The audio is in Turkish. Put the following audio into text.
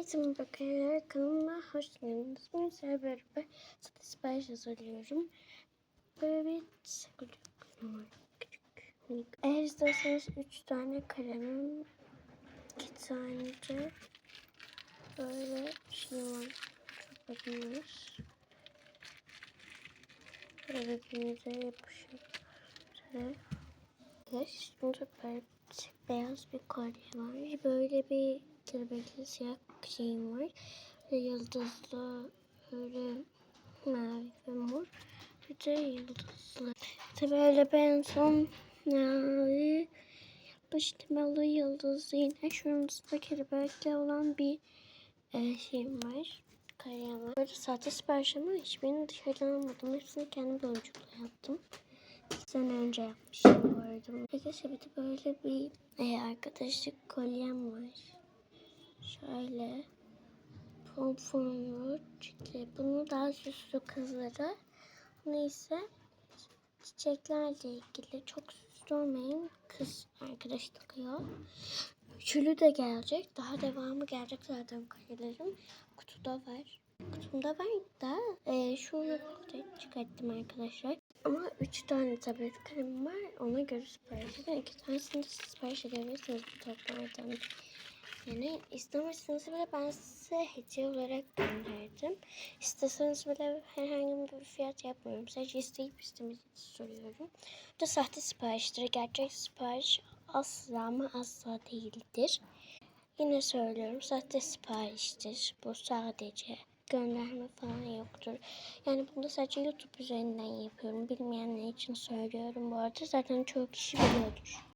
Herkese bakın kanalıma hoş geldiniz. Bugün sizlerle beraber satış sipariş hazırlıyorum. Böyle bir küçük, minik. Eğer isterseniz 3 tane kalemim, 2 tanece böyle şey var. Çok bakıyoruz. Böyle birbirimize yapışıyor. Şöyle. Evet, burada böyle beyaz bir kolye var. Böyle bir kelebekli siyah şeyim var. Ve yıldızlı böyle mavi ve mor. Bir de yıldızlı. İşte böyle ben son mavi yapıştırmalı yıldızlı yine şurada kelebekli olan bir e, şeyim var. Var. Böyle sahte sipariş ama hiçbirini dışarıdan almadım. Hepsini kendi boncukla yaptım sene önce yapmıştım bu arada. Bir de böyle bir e, arkadaşlık kolyem var. Şöyle pomponlu çiçekli. Bunu daha süslü kızlara. Bunu ise çiçeklerle ilgili çok süslü olmayın kız arkadaş takıyor. Üçlü de gelecek. Daha devamı gelecek zaten kolyelerim. Kutuda var. Kutumda var da e, şu çıkarttım arkadaşlar. Ama üç tane tablet kalem var. Ona göre sipariş edin. İki tanesini de sipariş edebilirsiniz bu. Yani istemezseniz bile ben size hediye olarak gönderdim. İsteseniz bile herhangi bir fiyat yapmıyorum. Sadece isteyip istemediğinizi soruyorum. Bu da sahte sipariştir. Gerçek sipariş asla ama asla değildir. Yine söylüyorum sahte sipariştir. Bu sadece gönderme falan yoktur. Yani bunu sadece YouTube üzerinden yapıyorum. Bilmeyenler için söylüyorum bu arada. Zaten çoğu kişi biliyordur.